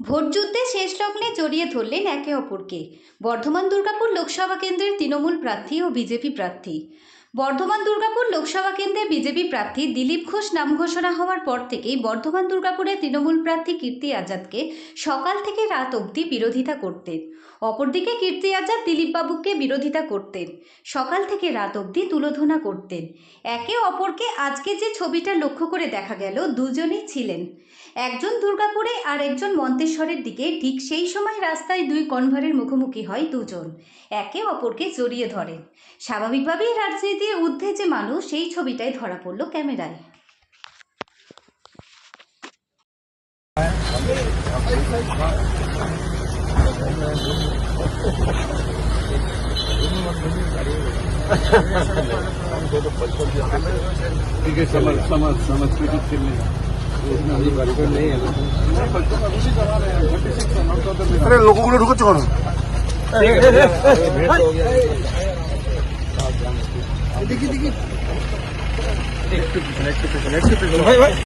ভোটযুদ্ধে শেষ লগ্নে জড়িয়ে ধরলেন একে অপরকে। বর্ধমান দুর্গাপুর লোকসভা কেন্দ্রের তৃণমূল প্রার্থী ও বিজেপি প্রার্থী। বর্ধমান দুর্গাপুর লোকসভা কেন্দ্রে বিজেপি প্রার্থী দিলীপ ঘোষ নাম ঘোষণা হওয়ার পর থেকেই বর্ধমান দুর্গাপুরে তৃণমূল প্রার্থী কীর্তি আজাদকে সকাল থেকে রাত অবধি বিরোধিতা করতেন। অপরদিকে কীর্তি আজাদ দিলীপবাবুকে বিরোধিতা করতেন। সকাল থেকে রাত অবধি তুলোধনা করতেন। একে অপরকে আজকে যে ছবিটা লক্ষ্য করে দেখা গেল, দুজনেই ছিলেন। একজন দুর্গাপুরে আর একজন মন্তেশ্বরের দিকে ঠিক সেই সময় রাস্তায় দুই কনভারের মুখোমুখি হয় দুজন। একে অপরকে জড়িয়ে ধরেন। স্বাভাবিকভাবেই রাজনীতির ঊর্ধ্বে যে মানুষ সেই ছবিটাই ধরা পড়ল ক্যামেরায় ठीक है समझ समझ समझ के कुछ खेलने আরে লোকগুলো ঢুকছে দেখি। একটু পিছনে একটু পিছনে একটু পিছনে।